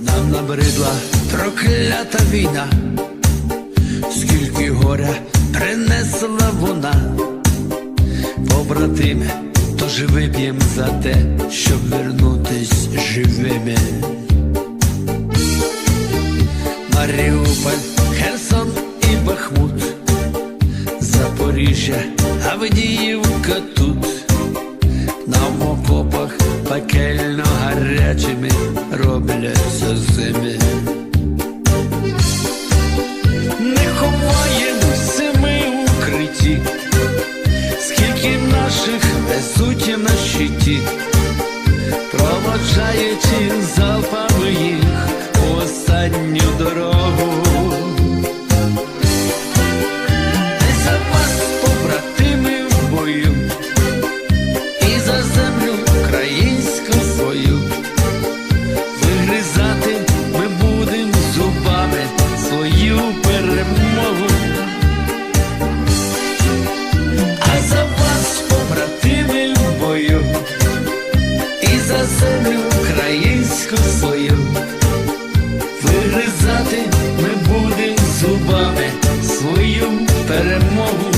Нам набридла проклята війна, скільки горя принесла вона, побратиме, тож вип'єм за те, щоб вернутись живими. Маріуполь, Херсон і Бахмут, Запоріжжя, Авдіївка тут, нам в окопах пекельно гарячими робляться зими. За землю українську свою. Вигризати ми будем зубами свою перемогу.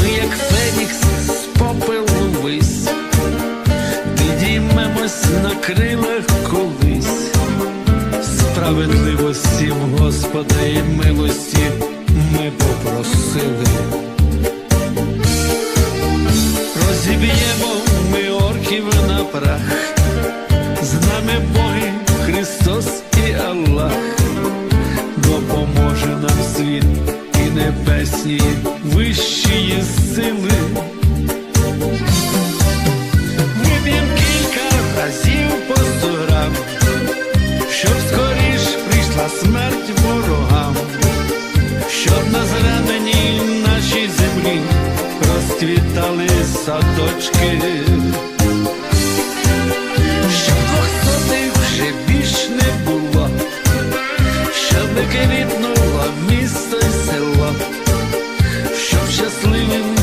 Ми, як Фенікс з попелу вись, підіймемось на крилах колись, справедливості Господа і милості ми попросили. Прах, з нами Боги, Христос і Аллах, допоможе нам світ і небесні вищі сили. Виб'єм кілька разів по сто грам, скоріш прийшла смерть ворогам, щоб на зраненій нашій землі розквітали садочки. Щоб